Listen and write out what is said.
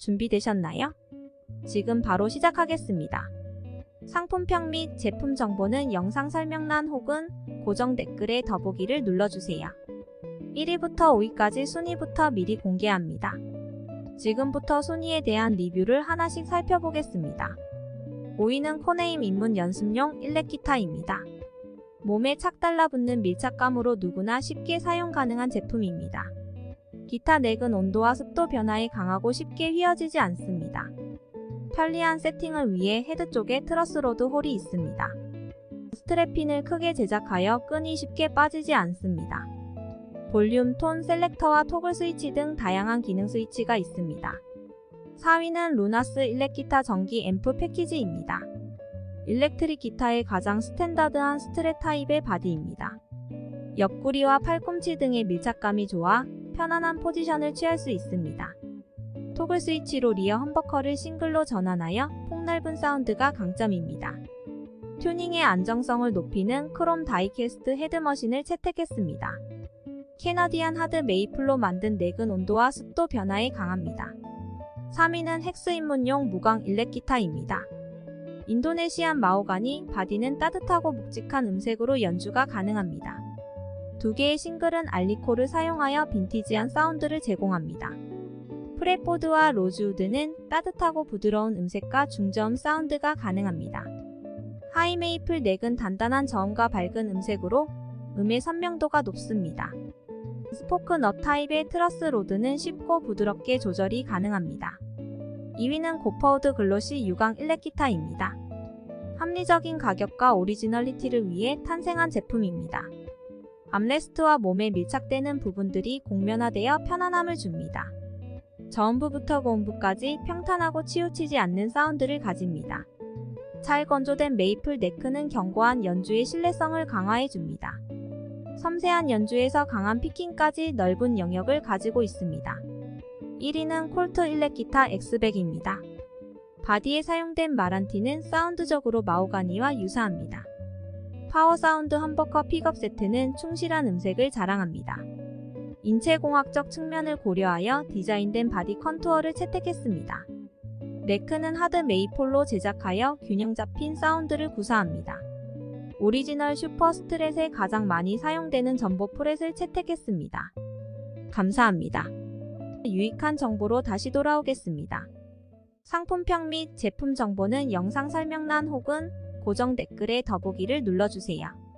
준비되셨나요? 지금 바로 시작하겠습니다. 상품평 및 제품 정보는 영상 설명란 혹은 고정 댓글에 더보기를 눌러주세요. 1위부터 5위까지 순위부터 미리 공개합니다. 지금부터 순위에 대한 리뷰를 하나씩 살펴보겠습니다. 5위는 코네임 입문 연습용 일렉 기타입니다. 몸에 착 달라붙는 밀착감으로 누구나 쉽게 사용 가능한 제품입니다. 기타 넥은 온도와 습도 변화에 강하고 쉽게 휘어지지 않습니다. 편리한 세팅을 위해 헤드 쪽에 트러스 로드 홀이 있습니다. 스트랩핀을 크게 제작하여 끈이 쉽게 빠지지 않습니다. 볼륨, 톤, 셀렉터와 토글 스위치 등 다양한 기능 스위치가 있습니다. 4위는 루나스 일렉 기타 전기 앰프 패키지입니다. 일렉트릭 기타의 가장 스탠다드한 스트랩 타입의 바디입니다. 옆구리와 팔꿈치 등의 밀착감이 좋아 편안한 포지션을 취할 수 있습니다. 토글 스위치로 리어 험버커를 싱글로 전환하여 폭넓은 사운드가 강점입니다. 튜닝의 안정성을 높이는 크롬 다이캐스트 헤드머신을 채택했습니다. 캐나디안 하드 메이플로 만든 넥은 온도와 습도 변화에 강합니다. 3위는 헥스 입문용 무광 일렉 기타입니다. 인도네시안 마호가니 바디는 따뜻하고 묵직한 음색으로 연주가 가능합니다. 두 개의 싱글은 알리코를 사용하여 빈티지한 사운드를 제공합니다. 프레포드와 로즈우드는 따뜻하고 부드러운 음색과 중저음 사운드가 가능합니다. 하이메이플 넥은 단단한 저음과 밝은 음색으로 음의 선명도가 높습니다. 스포크 넛 타입의 트러스 로드는 쉽고 부드럽게 조절이 가능합니다. 2위는 고퍼우드 글로시 유광 일렉 기타입니다. 합리적인 가격과 오리지널리티를 위해 탄생한 제품입니다. 암레스트와 몸에 밀착되는 부분들이 공면화되어 편안함을 줍니다. 저음부부터 고음부까지 평탄하고 치우치지 않는 사운드를 가집니다. 잘 건조된 메이플 네크는 견고한 연주의 신뢰성을 강화해줍니다. 섬세한 연주에서 강한 피킹까지 넓은 영역을 가지고 있습니다. 1위는 콜트 일렉 기타 X100입니다. 바디에 사용된 마란티는 사운드적으로 마오가니와 유사합니다. 파워 사운드 험버커 픽업 세트는 충실한 음색을 자랑합니다. 인체공학적 측면을 고려하여 디자인된 바디 컨투어를 채택했습니다. 네크는 하드 메이폴로 제작하여 균형 잡힌 사운드를 구사합니다. 오리지널 슈퍼 스트렛에 가장 많이 사용되는 전보 프렛을 채택했습니다. 감사합니다. 유익한 정보로 다시 돌아오겠습니다. 상품평 및 제품 정보는 영상 설명란 혹은 고정 댓글에 더보기를 눌러주세요.